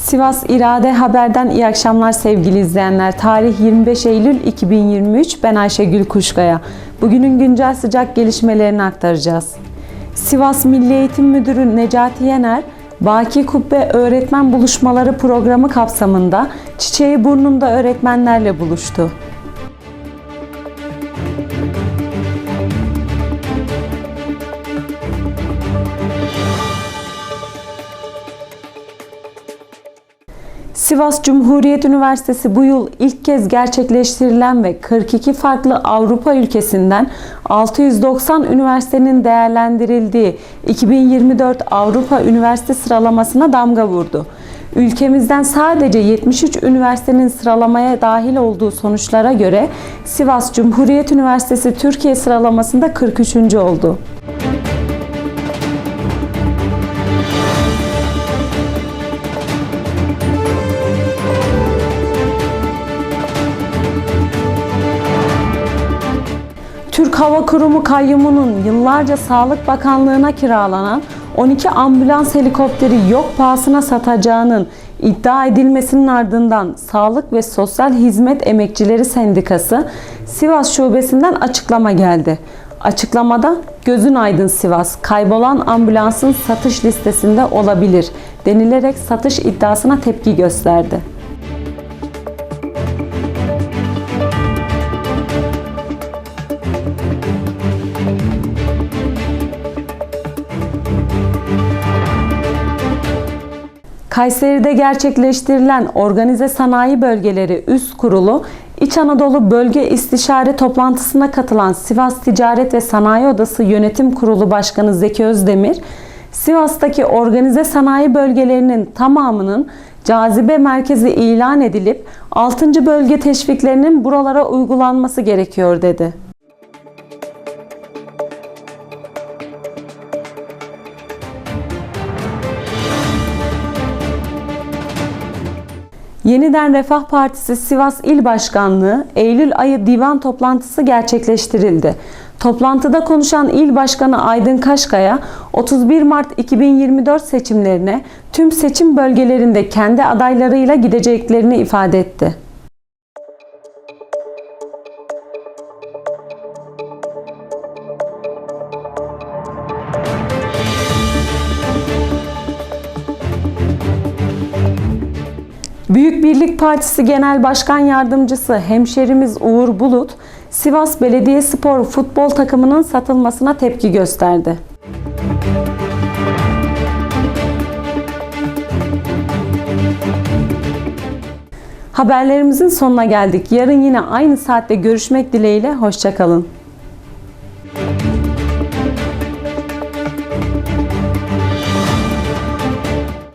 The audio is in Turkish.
Sivas İrade Haber'den iyi akşamlar sevgili izleyenler. Tarih 25 Eylül 2023. Ben Ayşegül Kuşkaya. Bugünün güncel sıcak gelişmelerini aktaracağız. Sivas Milli Eğitim Müdürü Necati Yener, Baki Kubbe Öğretmen Buluşmaları programı kapsamında Çiçeği Burnum'da öğretmenlerle buluştu. Sivas Cumhuriyet Üniversitesi bu yıl ilk kez gerçekleştirilen ve 42 farklı Avrupa ülkesinden 690 üniversitenin değerlendirildiği 2024 Avrupa Üniversite sıralamasına damga vurdu. Ülkemizden sadece 73 üniversitenin sıralamaya dahil olduğu sonuçlara göre Sivas Cumhuriyet Üniversitesi Türkiye sıralamasında 43. oldu. Hava Kurumu kayyumunun yıllarca Sağlık Bakanlığı'na kiralanan 12 ambulans helikopteri yok pahasına satacağının iddia edilmesinin ardından Sağlık ve Sosyal Hizmet Emekçileri Sendikası Sivas Şubesi'nden açıklama geldi. Açıklamada gözün aydın Sivas kaybolan ambulansın satış listesinde olabilir denilerek satış iddiasına tepki gösterdi. Kayseri'de gerçekleştirilen Organize Sanayi Bölgeleri Üst Kurulu, İç Anadolu Bölge İstişare Toplantısına katılan Sivas Ticaret ve Sanayi Odası Yönetim Kurulu Başkanı Zeki Özdemir, Sivas'taki organize sanayi bölgelerinin tamamının cazibe merkezi ilan edilip 6. bölge teşviklerinin buralara uygulanması gerekiyor dedi. Yeniden Refah Partisi Sivas İl Başkanlığı Eylül ayı divan toplantısı gerçekleştirildi. Toplantıda konuşan İl Başkanı Aydın Kaşkaya, 31 Mart 2024 seçimlerine tüm seçim bölgelerinde kendi adaylarıyla gideceklerini ifade etti. Büyük Birlik Partisi Genel Başkan Yardımcısı hemşerimiz Uğur Bulut, Sivas Belediyespor futbol takımının satılmasına tepki gösterdi. Haberlerimizin sonuna geldik. Yarın yine aynı saatte görüşmek dileğiyle. Hoşçakalın.